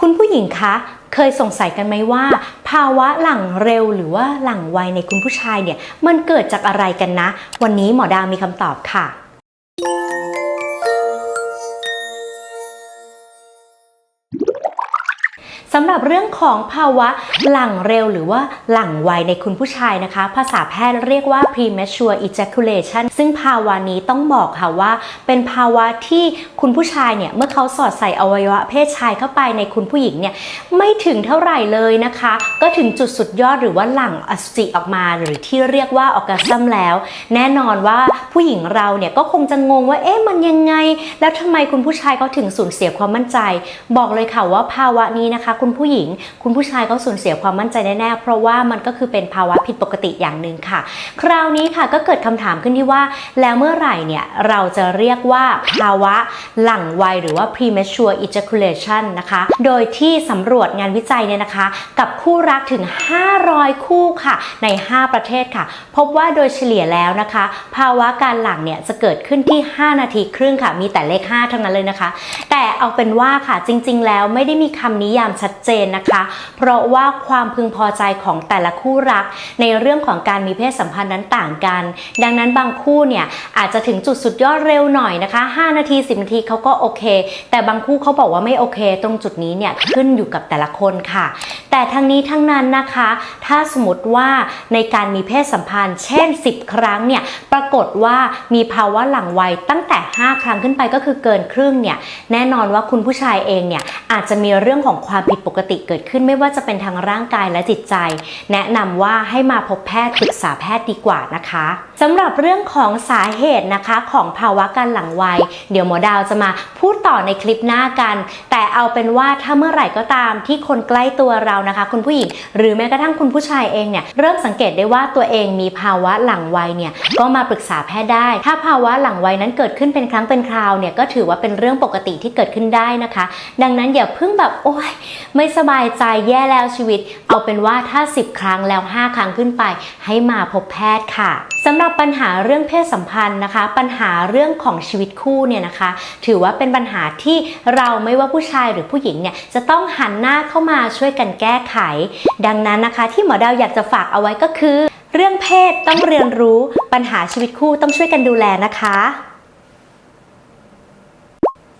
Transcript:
คุณผู้หญิงคะ เคยสงสัยกันไหมว่า ภาวะหลังเร็วหรือว่าหลังไวในคุณผู้ชายเนี่ย มันเกิดจากอะไรกันนะ วันนี้หมอดาวมีคำตอบค่ะ สำหรับเรื่องของภาวะหลังเร็วหรือว่าหลังไวในคุณผู้ชายนะคะ ภาษาแพทย์เรียกว่า premature ejaculation ซึ่งภาวะนี้ต้องบอกค่ะว่า เป็นภาวะที่คุณผู้ชายเนี่ย เมื่อเขาสอดใส่อวัยวะเพศชายเข้าไปในคุณผู้หญิงเนี่ย ไม่ถึงเท่าไหร่เลยนะคะ ก็ถึงจุดสุดยอดหรือว่าหลังอสุจิออกมา หรือที่เรียกว่าออกซัมแล้ว แน่นอนว่าผู้หญิงเราเนี่ยก็คงจะงงว่าเอ๊ะมันยังไง แล้วทำไมคุณผู้ชายเขาถึงสูญเสียความมั่นใจ บอกเลยค่ะว่าภาวะนี้นะคะคุณผู้หญิง คุณผู้ชายเขาสูญเสียความมั่นใจแน่ๆเพราะว่ามันก็คือเป็นภาวะผิดปกติอย่างหนึ่งค่ะ คราวนี้ค่ะก็เกิดคำถามขึ้นที่ว่า แล้วเมื่อไหร่เนี่ยเราจะเรียกว่าภาวะหลังวัยหรือว่า premature ejaculation นะคะ โดยที่สำรวจงานวิจัยเนี่ยนะคะ กับคู่รักถึง 500 คู่ค่ะ ใน 5 ประเทศค่ะ พบว่าโดยเฉลี่ยแล้วนะคะ ภาวะการหลังเนี่ยจะเกิดขึ้นที่ 5 นาทีครึ่งค่ะ มีแต่เลข 5 ทั้งนั้นเลยนะคะ แต่เอาเป็นว่าค่ะจริง ๆ แล้วไม่ได้มีคำนิยามชัดเจนนะคะ เพราะว่าความพึงพอใจของแต่ละคู่รัก ในเรื่องของการมีเพศสัมพันธ์นั้นต่างกัน ดังนั้นบางคู่เนี่ยอาจจะถึงจุดสุดยอดเร็วหน่อยนะคะ 5 นาที 10 นาทีเขาก็โอเค แต่บางคู่เขาบอกว่าไม่โอเค ตรงจุดนี้เนี่ยขึ้นอยู่กับแต่ละคนค่ะ แต่ทั้งนี้ทั้งนั้นนะคะ ถ้าสมมติว่าในการมีเพศสัมพันธ์ เช่น 10 ครั้งเนี่ยปรากฏว่ามีภาวะหลังวัยตั้งแต่ 5 ครั้งขึ้นไปก็คือเกินครึ่งเนี่ยแน่นอนว่าคุณผู้ชายเองเนี่ยอาจจะมีเรื่องของความผิดปกติเกิดขึ้นไม่ว่าจะเป็นทางร่างกายและจิตใจ แนะนำว่าให้มาพบแพทย์ปรึกษาแพทย์ดีกว่านะคะสำหรับเรื่องของสาเหตุนะคะของภาวะการหลังวัย เดี๋ยวหมอดาวจะมาพูดต่อในคลิปหน้ากัน แต่เอาเป็นว่าถ้าเมื่อไหร่ก็ตามที่คนใกล้ตัวเรานะคะ คุณผู้หญิง หรือแม้กระทั่งคุณผู้ชายเองเนี่ยเริ่มสังเกตได้ว่าตัวเองมีภาวะหลังวัยเนี่ยก็มาปรึกษาแพทย์ได้ ถ้าภาวะหลังวัยนั้นเกิดขึ้นเป็นครั้งเป็นคราวเนี่ยก็ถือว่าเป็นเรื่องปกติที่เกิดขึ้นได้นะคะ ดังนั้นอย่าเพิ่งแบบโอ๊ยไม่สบายใจแย่แล้วชีวิต เอาเป็นว่าถ้า 10 ครั้งแล้ว 5 ครั้งขึ้นไป ให้มาพบแพทย์ค่ะสำหรับปัญหาเรื่องเพศสัมพันธ์นะคะ ปัญหาเรื่องของชีวิตคู่เนี่ยนะคะ ถือว่าเป็นปัญหาที่เราไม่ว่าผู้ชายหรือผู้หญิงเนี่ยจะต้องหันหน้าเข้ามาช่วยกันแก้ไข ดังนั้นนะคะ ที่หมอดาวอยากจะฝากเอาไว้ก็คือ เรื่องเพศต้องเรียนรู้ปัญหาชีวิตคู่ต้องช่วยกันดูแลนะคะ